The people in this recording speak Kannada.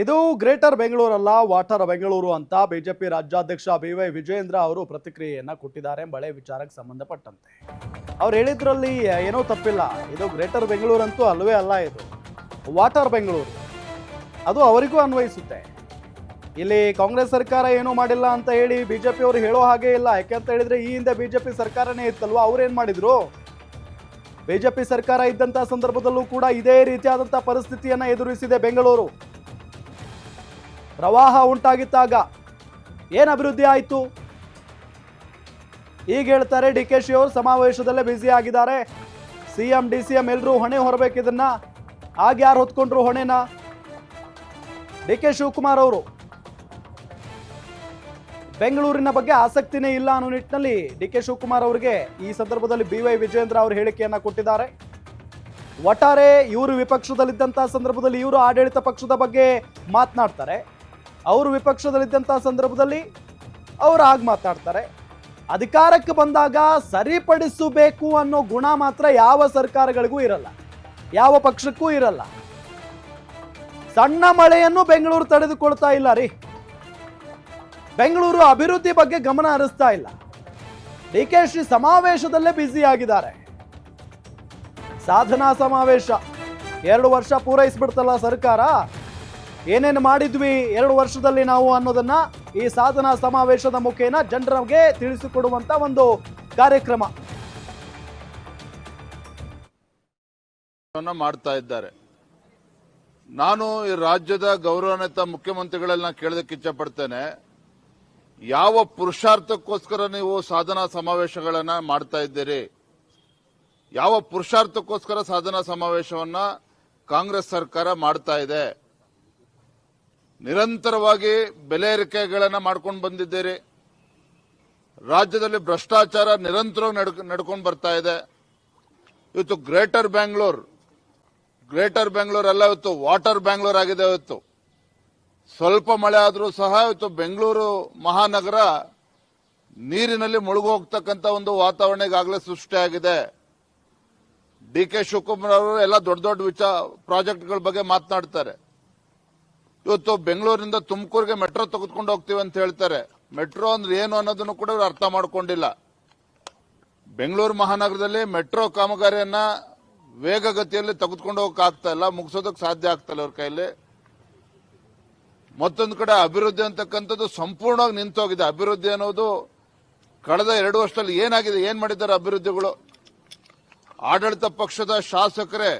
ಇದು ಗ್ರೇಟರ್ ಬೆಂಗಳೂರಲ್ಲ, ವಾಟರ್ ಬೆಂಗಳೂರು ಅಂತ ಬಿಜೆಪಿ ರಾಜ್ಯಾಧ್ಯಕ್ಷ ಬಿ ವೈ ವಿಜಯೇಂದ್ರ ಅವರು ಪ್ರತಿಕ್ರಿಯೆಯನ್ನ ಕೊಟ್ಟಿದ್ದಾರೆ ಮಳೆ ವಿಚಾರಕ್ಕೆ ಸಂಬಂಧಪಟ್ಟಂತೆ. ಅವ್ರು ಹೇಳಿದ್ರಲ್ಲಿ ಏನೋ ತಪ್ಪಿಲ್ಲ. ಇದು ಗ್ರೇಟರ್ ಬೆಂಗಳೂರು ಅಂತೂ ಅಲ್ವೇ ಅಲ್ಲ ಇದು. ವಾಟರ್ ಬೆಂಗಳೂರು. ಅದು ಅವರಿಗೂ ಅನ್ವಯಿಸುತ್ತೆ. ಇಲ್ಲಿ ಕಾಂಗ್ರೆಸ್ ಸರ್ಕಾರ ಏನೂ ಮಾಡಿಲ್ಲ ಅಂತ ಹೇಳಿ ಬಿಜೆಪಿ ಅವರು ಹೇಳೋ ಹಾಗೆ ಇಲ್ಲ. ಯಾಕೆ ಅಂತ ಹೇಳಿದ್ರೆ ಈ ಹಿಂದೆ ಬಿಜೆಪಿ ಸರ್ಕಾರನೇ ಇತ್ತಲ್ವಾ? ಅವ್ರೇನ್ ಮಾಡಿದ್ರು? ಬಿಜೆಪಿ ಸರ್ಕಾರ ಇದ್ದಂತಹ ಸಂದರ್ಭದಲ್ಲೂ ಕೂಡ ಇದೇ ರೀತಿಯಾದಂತಹ ಪರಿಸ್ಥಿತಿಯನ್ನ ಎದುರಿಸಿದೆ ಬೆಂಗಳೂರು. ಪ್ರವಾಹ ಉಂಟಾಗಿದ್ದಾಗ ಏನು ಅಭಿವೃದ್ಧಿ ಆಯಿತು? ಈಗ ಹೇಳ್ತಾರೆ ಡಿ ಕೆ ಶಿ ಅವರು ಸಮಾವೇಶದಲ್ಲೇ ಬ್ಯುಸಿ ಆಗಿದ್ದಾರೆ. C M D C M ಎಲ್ಲರೂ ಹೊಣೆ ಹೊರಬೇಕಿದನ್ನ ಆಗ ಯಾರು ಹೊತ್ಕೊಂಡ್ರು ಹೊಣೆನ? ಡಿ ಕೆ ಶಿವಕುಮಾರ್ ಅವರು. ಬೆಂಗಳೂರಿನ ಬಗ್ಗೆ ಆಸಕ್ತಿನೇ ಇಲ್ಲ ಅನ್ನೋ ನಿಟ್ಟಿನಲ್ಲಿ ಡಿ ಕೆ ಶಿವಕುಮಾರ್ ಅವರಿಗೆ ಈ ಸಂದರ್ಭದಲ್ಲಿ ಬಿ ವೈ ವಿಜಯೇಂದ್ರ ಅವರು ಹೇಳಿಕೆಯನ್ನ ಕೊಟ್ಟಿದ್ದಾರೆ. ಒಟ್ಟಾರೆ ಇವರು ವಿಪಕ್ಷದಲ್ಲಿದ್ದಂಥ ಸಂದರ್ಭದಲ್ಲಿ ಇವರು ಆಡಳಿತ ಪಕ್ಷದ ಬಗ್ಗೆ ಮಾತನಾಡ್ತಾರೆ. ಅವರು ವಿಪಕ್ಷದಲ್ಲಿದ್ದಂಥ ಸಂದರ್ಭದಲ್ಲಿ ಅವರು ಆಗ ಮಾತಾಡ್ತಾರೆ. ಅಧಿಕಾರಕ್ಕೆ ಬಂದಾಗ ಸರಿಪಡಿಸಬೇಕು ಅನ್ನೋ ಗುಣ ಮಾತ್ರ ಯಾವ ಸರ್ಕಾರಗಳಿಗೂ ಇರಲ್ಲ. ಯಾವ ಪಕ್ಷಕ್ಕೂ ಇರಲ್ಲ. ಸಣ್ಣ ಮಳೆಯನ್ನು ಬೆಂಗಳೂರು ತಡೆದುಕೊಳ್ತಾ ಇಲ್ಲ ರೀ. ಬೆಂಗಳೂರು ಅಭಿವೃದ್ಧಿ ಬಗ್ಗೆ ಗಮನ ಹರಿಸ್ತಾ ಇಲ್ಲ. ಡಿ ಕೆ ಶಿ ಸಮಾವೇಶದಲ್ಲೇ ಬ್ಯುಸಿ ಆಗಿದ್ದಾರೆ. ಸಾಧನಾ ಸಮಾವೇಶ. ಎರಡು ವರ್ಷ ಪೂರೈಸ್ಬಿಡ್ತಲ್ಲ ಸರ್ಕಾರ. ಏನೇನು ಮಾಡಿದ್ವಿ ಎರಡು ವರ್ಷದಲ್ಲಿ ನಾವು ಅನ್ನೋದನ್ನ ಈ ಸಾಧನಾ ಸಮಾವೇಶದ ಮುಖೇನ ಜನರಿಗೆ ತಿಳಿಸಿಕೊಡುವಂತ ಒಂದು ಕಾರ್ಯಕ್ರಮ. ಮಾಡ್ತಾ ಇದ್ದಾರೆ. ನಾನು ಈ ರಾಜ್ಯದ ಗೌರವಾನ್ವಿತ ಮುಖ್ಯಮಂತ್ರಿಗಳನ್ನ ಕೇಳೋದಕ್ಕೆ ಇಚ್ಛಪಡ್ತೇನೆ. ಯಾವ ಪುರುಷಾರ್ಥಕ್ಕೋಸ್ಕರ ನೀವು ಸಾಧನಾ ಸಮಾವೇಶಗಳನ್ನ ಮಾಡ್ತಾ ಇದ್ದೀರಿ? ಯಾವ ಪುರುಷಾರ್ಥಕ್ಕೋಸ್ಕರ ಸಾಧನಾ ಸಮಾವೇಶವನ್ನ ಕಾಂಗ್ರೆಸ್ ಸರ್ಕಾರ ಮಾಡ್ತಾ ಇದೆ? ನಿರಂತರವಾಗಿ ಬೆಲೆ ಏರಿಕೆಗಳನ್ನು ಮಾಡ್ಕೊಂಡು ಬಂದಿದ್ದೀರಿ. ರಾಜ್ಯದಲ್ಲಿ ಭ್ರಷ್ಟಾಚಾರ ನಿರಂತರವಾಗಿ ನಡ್ಕೊಂಡು ಬರ್ತಾ ಇದೆ. ಇವತ್ತು ಗ್ರೇಟರ್ ಬ್ಯಾಂಗ್ಳೂರ್ ಗ್ರೇಟರ್ ಬ್ಯಾಂಗ್ಳೂರ್ ಅಲ್ಲ ಇವತ್ತು ವಾಟರ್ ಬ್ಯಾಂಗ್ಳೂರ್ ಆಗಿದೆ ಇವತ್ತು. ಸ್ವಲ್ಪ ಮಳೆ ಆದರೂ ಸಹ ಇವತ್ತು ಬೆಂಗಳೂರು ಮಹಾನಗರ ನೀರಿನಲ್ಲಿ ಮುಳುಗೋಗ್ತಕ್ಕಂಥ ಒಂದು ವಾತಾವರಣ ಈಗಾಗಲೇ ಸೃಷ್ಟಿಯಾಗಿದೆ ಡಿ ಕೆ ಶಿವಕುಮಾರ್ ಅವರು ಎಲ್ಲ ದೊಡ್ಡ ದೊಡ್ಡ ವಿಚಾರ, ಪ್ರಾಜೆಕ್ಟ್ಗಳ ಬಗ್ಗೆ ಮಾತನಾಡ್ತಾರೆ. ಇವತ್ತು ಬೆಂಗಳೂರಿನಿಂದ ತುಮಕೂರಿಗೆ ಮೆಟ್ರೋ ತೆಗೆದುಕೊಂಡು ಹೋಗ್ತೀವಿ ಅಂತ ಹೇಳ್ತಾರೆ. ಮೆಟ್ರೋ ಅಂದ್ರೆ ಏನು ಅನ್ನೋದನ್ನು ಕೂಡ ಇವರು ಅರ್ಥ ಮಾಡ್ಕೊಂಡಿಲ್ಲ. ಬೆಂಗಳೂರು ಮಹಾನಗರದಲ್ಲಿ ಮೆಟ್ರೋ ಕಾಮಗಾರಿಯನ್ನ ವೇಗಗತಿಯಲ್ಲಿ ತೆಗೆದುಕೊಂಡು ಹೋಗಕ್ ಆಗ್ತಾ ಇಲ್ಲ, ಮುಗಿಸೋದಕ್ಕೆ ಸಾಧ್ಯ ಆಗ್ತಾ ಇಲ್ಲ ಅವ್ರ ಕೈಯಲ್ಲಿ. ಮತ್ತೊಂದು ಕಡೆ ಅಭಿವೃದ್ಧಿ ಅಂತಕ್ಕಂಥದ್ದು ಸಂಪೂರ್ಣವಾಗಿ ನಿಂತೋಗಿದೆ. ಅಭಿವೃದ್ಧಿ ಅನ್ನೋದು ಕಳೆದ ಎರಡು ವರ್ಷದಲ್ಲಿ ಏನಾಗಿದೆ, ಏನ್ ಮಾಡಿದ್ದಾರೆ ಅಭಿವೃದ್ಧಿಗಳು? ಆಡಳಿತ ಪಕ್ಷದ ಶಾಸಕರೇ